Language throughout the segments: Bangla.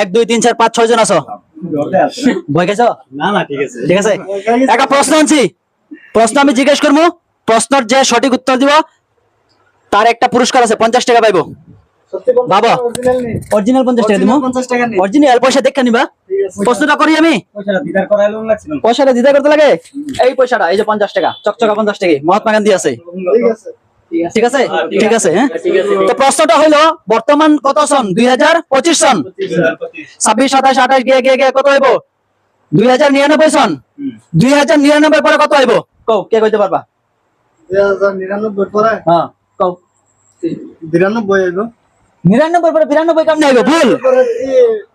এক দুই তিন চার পাঁচ ছয় জন আছো? ভয় গেছো না না ঠিক আছে। ঠিক আছে। একটা প্রশ্ন আনছি। প্রশ্ন আমি জিজ্ঞেস করব। প্রশ্নের যে সঠিক উত্তর দিব তার একটা পুরস্কার আছে পঞ্চাশ টাকা পাইবো। বাবা অরিজিনাল পঞ্চাশ টাকা দিব। পঞ্চাশ টাকা নেই। অরিজিনাল পয়সা দেখা নিবা। প্রশ্নটা করি আমি? পয়সাটা দিদার করতে লাগে? এই পয়সাটা এই যে পঞ্চাশ টাকা চকচকা পঞ্চাশ টাকা মহাত্মা গান্ধী আছে। ঠিক আছে? ঠিক আছে হ্যাঁ? তো প্রশ্নটা হইল বর্তমান কত সন? দুই হাজার পঁচিশ সন। ছাব্বিশ সাতাশ আঠাশ গিয়ে গিয়ে গিয়ে কত হইব? দুই হাজার নিরানব্বই সন। দুই হাজার নিরানব্বই পরে কত হইব? কও কে কইতে পারবা? দুই হাজার নিরানব্বই পরে? হ্যাঁ কও। বিরানব্বই এলো নিরানব্বই পরে বিরানব্বই কেমনে হইব ভুল।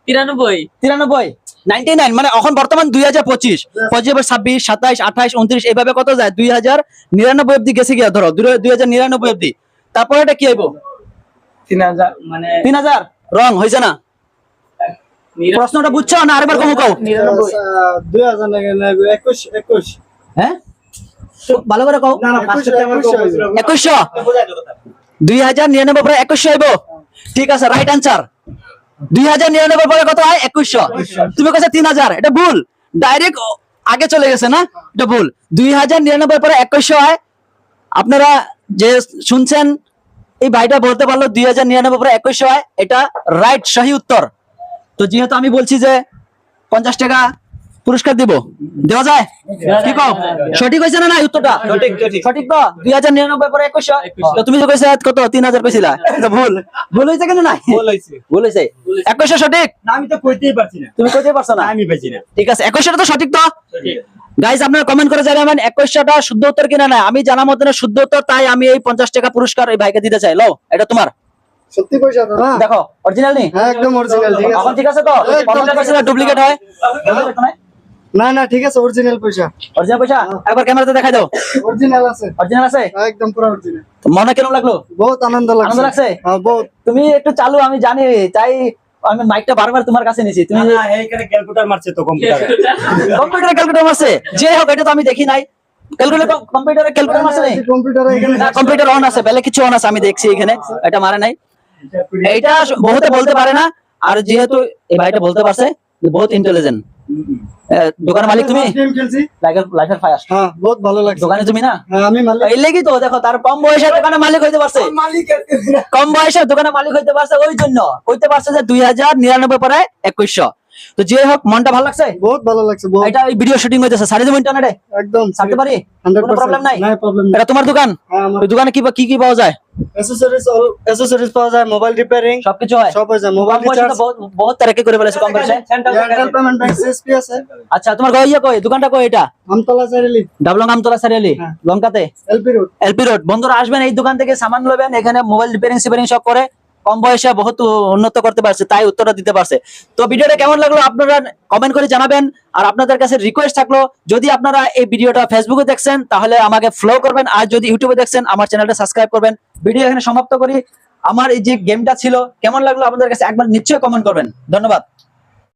তিরানব্বই। তিরানব্বই। নাইনটি নাইন মানে এখন বর্তমান দুই হাজার পঁচিশ। পঁচিশ ছাব্বিশ সাতাইশ আঠাইশ উনত্রিশ এইভাবে কত যায়? দুই হাজার নিরানব্বই অব্দি গেছে গিয়া ধরো দুই হাজার নিরানব্বই অব্দি তারপরে এটা কি হইব? তিন হাজার মানে তিন হাজার। রং হয়েছে না? প্রশ্নটা বুঝছ না আরেকবার কমু কও? দুই হাজার একুশ একুশ। হ্যাঁ? ভালো করে কও। একুশশো। দুই হাজার নিরানব্বই পরে একুশশো হইব? ঠিক আছে রাইট আনসার দুই হাজার নিরানব্বই পরে কত হয়? একুশশো। তুমি কাছে তিন হাজার এটা ভুল। ডাইরেক্ট আগে চলে গেছে না? এটা ভুল। দুই হাজার নিরানব্বই পরে একুশশো হয়। আপনারা যে শুনছেন এই ভাইটা বলতে পারল দুই হাজার নিরানব্বই পরে একুশশো হয়। এটা রাইট সহি উত্তর। তো যেহেতু আমি বলছি যে পঞ্চাশ টাকা পুরস্কার দিব। দেওয়া যায়? কি কও? সঠিক হয়েছে না না উত্তরটা? সঠিক, তো? দুই হাজার নিরানব্বই পরে একুশশো? তুমি তো কইছে কত? তিন হাজার কইছিলা। ভুল। ভুল হয়েছে কেন নাই? ভুল হয়েছে। একুশশো সঠিক? আমি তো কইতেই পারছি না। তুমি কইতে পারছ না? আমি পাইছি না। ঠিক আছে। একুশশোটা তো সঠিক তো? গাইজ আপনারা কমেন্ট করে জানাবেন একুশশোটা শুদ্ধ উত্তর কিনা না আমি জানা মতো না শুদ্ধ উত্তর তাই আমি এই পঞ্চাশ টাকা পুরস্কার এই ভাইকে দিতে চাই। লো এটা তোমার। সত্যি পয়সা তো না? দেখো অরিজিনাল নেই হ্যাঁ একদম অরিজিনাল ঠিক এখন আছে ঠিক আছে তো? ডুপ্লিকেট হয়। না না ঠিক আছে অরিজিনাল পয়সা। অরিজিনাল পয়সা? একবার ক্যামেরাতে দেখাই দাও অরিজিনাল আছে। অরিজিনাল আছে? হ্যাঁ, একদম পুরো অরিজিনাল মনে কেমন লাগল? বহুত আনন্দ লাগছে। আনন্দ লাগছে? হ্যাঁ বহুত। তুমি একটু চালু আমি জানি তাই আমি মাইকটা বারবার তোমার কাছে নিছি। তুমি না, না, এইখানে ক্যালকুলেটর মারছে তো কম্পিউটারে কম্পিউটারে ক্যালকুলেটর মারছে? যে হোক এটা তো আমি দেখি নাই। ক্যালকুলেটর কম্পিউটারে ক্যালকুলেটর মারছে নাই কম্পিউটারে এখানে না কম্পিউটার অন আছে বেলে কিছু অন আছে আমি দেখছি এখানে। এটা মারে নাই। এইটা বহুতে বলতে পারে না। আর যেহেতু এই ভাইটা বলতে পারছে বহুত ইন্টেলিজেন্ট দোকানের মালিক তুমি? লাইফের ফায়ার হ্যাঁ বহুত ভালো লাগছে। দোকানে তুমি না? হ্যাঁ আমি এই লেগেই তো দেখো তার কম বয়সে দোকানে মালিক হইতে পারছে। কম বয়সে দোকানে মালিক হইতে পারছে ওই জন্য। হইতে পারছে যে দুই হাজার নিরানব্বই পরে একুশশো। তো যে হোক মনটা ভালো লাগছে? বহুত ভালো লাগছে বহুত। এটা ওই ভিডিও শুটিং হইতেছে। সারি দেবো ইন্টারনেটে একদম। ছাড়তে পারি? 100% কোনো প্রবলেম নাই? নাই প্রবলেম এটা তোমার দোকান? হ্যাঁ আমার। ওই দোকানে কি কি কি পাওয়া যায়? অ্যাকসেসরিজ অ্যাকসেসরিজ পাওয়া যায় মোবাইল রিপেয়ারিং সবকিছু হয়? সব হয়ে মোবাইল রিচার্জ বহুত বহুত তারাকি করে ফেলেছে কম বয়সে এয়ারটেল পেমেন্ট ব্যাংক সিএসপি আছে। আচ্ছা তোমার কই ইয়ে কই? দোকানটা কই এটা? আমতলা চারিলি ডাবলং আমতলা সারিয়ালি হ্যাঁ। লঙ্কাতে এলপি রোড এলপি রোড বন্ধুরা আসবেন এই দোকান থেকে সামান নেবেন এখানে মোবাইল রিপেয়ারিং সিপেয়ারিং সব করে। কম বয়সে বহুত উন্নত করতে পারছে, তাই উত্তরটা দিতে পারছে। তো ভিডিওটা কেমন লাগল আপনারা কমেন্ট করে জানাবেন, আর আপনাদের কাছে রিকোয়েস্ট থাকল, যদি আপনারা এই ভিডিওটা ফেসবুকে দেখছেন, তাহলে আমাকে ফলো করবেন, আর যদি ইউটিউবে দেখছেন, আমার চ্যানেলটা সাবস্ক্রাইব করবেন। ভিডিও এখানে সমাপ্ত করি। আমার এই যে গেমটা ছিল, কেমন লাগল আপনাদের কাছে একবার নিশ্চয়ই কমেন্ট করবেন। ধন্যবাদ।